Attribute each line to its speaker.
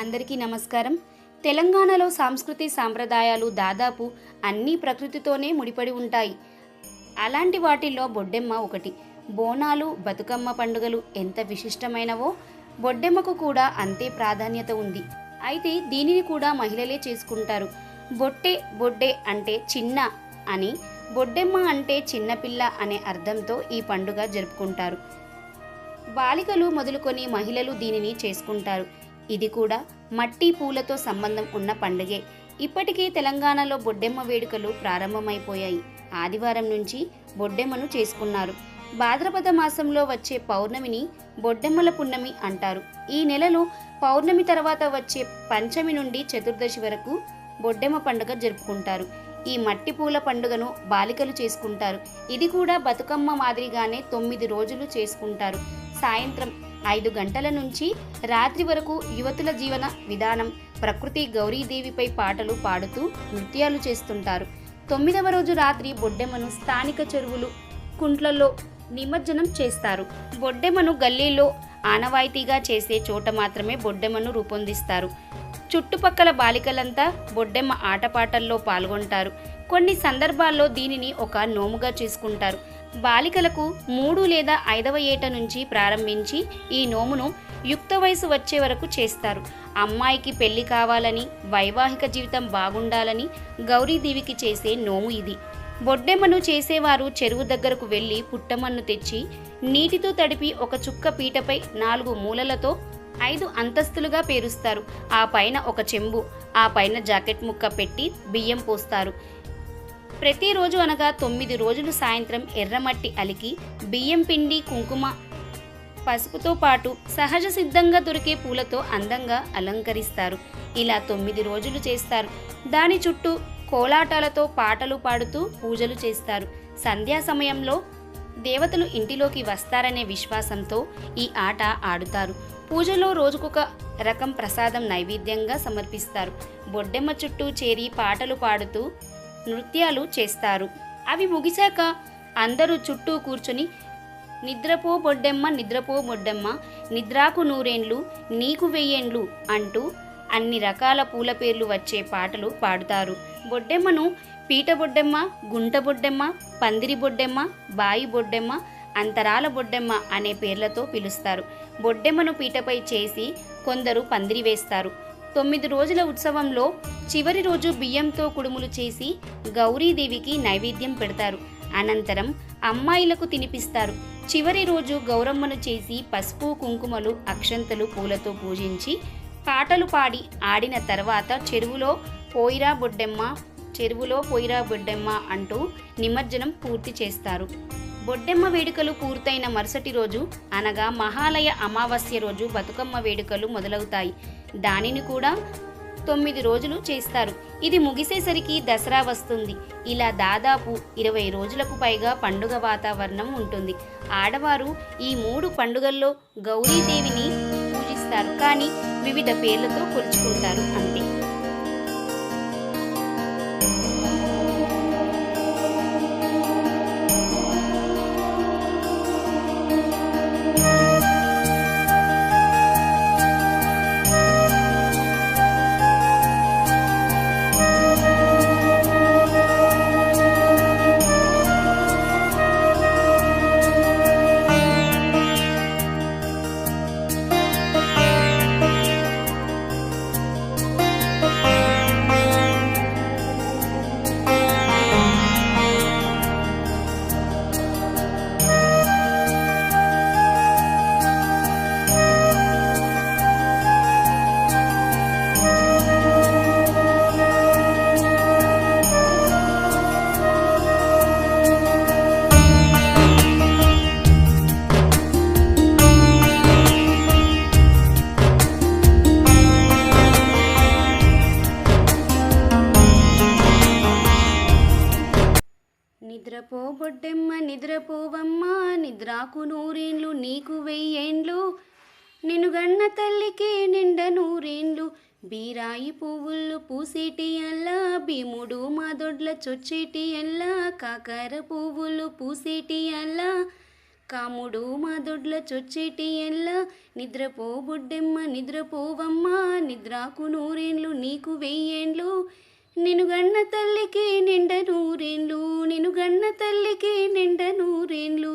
Speaker 1: అందరికీ నమస్కారం. తెలంగాణలో సాంస్కృతి సాంప్రదాయాలు దాదాపు అన్నీ ప్రకృతితోనే ముడిపడి ఉంటాయి. అలాంటి వాటిల్లో బొడ్డెమ్మ ఒకటి. బోనాలు బతుకమ్మ పండుగలు ఎంత విశిష్టమైనవో బొడ్డెమ్మకు కూడా అంతే ప్రాధాన్యత ఉంది. అయితే దీనిని కూడా మహిళలే చేసుకుంటారు. బొట్టె బొడ్డె అంటే చిన్న అని బొడ్డెమ్మ అంటే చిన్నపిల్ల అనే అర్థంతో ఈ పండుగ జరుపుకుంటారు. బాలికలు మొదలుకొని మహిళలు దీనిని చేసుకుంటారు. ఇది కూడా మట్టి పూలతో సంబంధం ఉన్న పండుగే. ఇప్పటికే తెలంగాణలో బొడ్డెమ్మ వేడుకలు ప్రారంభమైపోయాయి. ఆదివారం నుంచి బొడ్డెమ్మను చేసుకున్నారు. భాద్రపద మాసంలో వచ్చే పౌర్ణమిని బొడ్డెమ్మల పున్నమి అంటారు. ఈ నెలలో పౌర్ణమి తర్వాత వచ్చే పంచమి నుండి చతుర్దశి వరకు బొడ్డెమ్మ పండుగ జరుపుకుంటారు. ఈ మట్టి పూల పండుగను బాలికలు చేసుకుంటారు. ఇది కూడా బతుకమ్మ మాదిరిగానే తొమ్మిది రోజులు చేసుకుంటారు. సాయంత్రం ఐదు గంటల నుంచి రాత్రి వరకు యువతుల జీవన విధానం ప్రకృతి గౌరీదేవిపై పాటలు పాడుతూ నృత్యాలు చేస్తుంటారు. తొమ్మిదవ రోజు రాత్రి బొడ్డెమ్మను స్థానిక చెరువులు కుంట్లలో నిమజ్జనం చేస్తారు. బొడ్డెమ్మను గల్లీలో ఆనవాయితీగా చేసే చోట మాత్రమే బొడ్డెమ్మను రూపొందిస్తారు. చుట్టుపక్కల బాలికలంతా బొడ్డెమ్మ ఆటపాటల్లో పాల్గొంటారు. కొన్ని సందర్భాల్లో దీనిని ఒక నోముగా చేసుకుంటారు. బాలికలకు మూడు లేదా ఐదవ ఏట నుంచి ప్రారంభించి ఈ నోమును యుక్త వయసు వచ్చే వరకు చేస్తారు. అమ్మాయికి పెళ్ళి కావాలని వైవాహిక జీవితం బాగుండాలని గౌరీదేవికి చేసే నోము ఇది. బొడ్డెమ్మను చేసేవారు చెరువు దగ్గరకు వెళ్ళి పుట్టమన్ను తెచ్చి నీటితో తడిపి ఒక చుక్క పీటపై నాలుగు మూలలతో ఐదు అంతస్తులుగా పేరుస్తారు. ఆ పైన ఒక చెంబు ఆ పైన జాకెట్ ముక్క పెట్టి బియ్యం పోస్తారు. ప్రతిరోజు అనగా తొమ్మిది రోజులు సాయంత్రం ఎర్రమట్టి అలికి బియ్యం పిండి కుంకుమ పసుపుతో పాటు సహజ సిద్ధంగా దొరికే పూలతో అందంగా అలంకరిస్తారు. ఇలా తొమ్మిది రోజులు చేస్తారు. దాని చుట్టూ కోలాటాలతో పాటలు పాడుతూ పూజలు చేస్తారు. సంధ్యా సమయంలో దేవతలు ఇంటిలోకి వస్తారనే విశ్వాసంతో ఈ ఆట ఆడుతారు. పూజలో రోజుకొక రకం ప్రసాదం నైవేద్యంగా సమర్పిస్తారు. బొడ్డెమ్మ చుట్టూ చేరి పాటలు పాడుతూ నృత్యాలు చేస్తారు. అవి ముగిశాక అందరూ చుట్టూ కూర్చుని నిద్రపో బొడ్డెమ్మ నిద్రపో బొడ్డెమ్మ నిద్రాకు నూరేండ్లు నీకు వెయ్యేండ్లు అంటూ అన్ని రకాల పూల పేర్లు వచ్చే పాటలు పాడుతారు. బొడ్డెమ్మను పీట బొడ్డెమ్మ గుంట బొడ్డెమ్మ పందిరి బొడ్డెమ్మ బాయి బొడ్డెమ్మ అంతరాల బొడ్డెమ్మ అనే పేర్లతో పిలుస్తారు. బొడ్డెమ్మను పీటపై చేసి కొందరు పందిరి వేస్తారు. తొమ్మిది రోజుల ఉత్సవంలో చివరి రోజు బియ్యంతో కుడుములు చేసి గౌరీదేవికి నైవేద్యం పెడతారు. అనంతరం అమ్మాయిలకు తినిపిస్తారు. చివరి రోజు గౌరమ్మను చేసి పసుపు కుంకుమలు అక్షంతలు పూలతో పూజించి పాటలు పాడి ఆడిన తర్వాత చెరువులో పోయిరా బొడ్డెమ్మ చెరువులో పోయిరా బొడ్డెమ్మ అంటూ నిమజ్జనం పూర్తి చేస్తారు. బొడ్డెమ్మ వేడుకలు పూర్తయిన మరుసటి రోజు అనగా మహాలయ అమావాస్య రోజు బతుకమ్మ వేడుకలు మొదలవుతాయి. దానిని కూడా తొమ్మిది రోజులు చేస్తారు. ఇది ముగిసేసరికి దసరా వస్తుంది. ఇలా దాదాపు ఇరవై రోజులకు పైగా పండుగ వాతావరణం ఉంటుంది. ఆడవారు ఈ మూడు పండుగల్లో గౌరీదేవిని పూజిస్తారు. కానీ వివిధ పేర్లతో కొలుచుకుంటారు. అంతే. నిద్రపోబొడ్డెమ్మ నిద్రపోవమ్మ నిద్రాకు నూరేండ్లు నీకు వెయ్యేండ్లు. నిన్ను గన్న తల్లికి నిండ నూరేండ్లు. బీరాయి పువ్వులు పూసేటి అల్లా భీముడు మా దొడ్ల చొచ్చేటి అల్లా కాకర పువ్వులు పూసేటి అల్లా కాముడు మా దొడ్ల చొచ్చేటి అల్లా. నిద్రపో బొడ్డెమ్మ నిద్రపోవమ్మ నిద్రాకు నూరేండ్లు నీకు వెయ్యేండ్లు. నిను గన్న తల్లికి నిండ నూరేండ్లు నిను గన్న తల్లికి నిండ నూరేండ్లు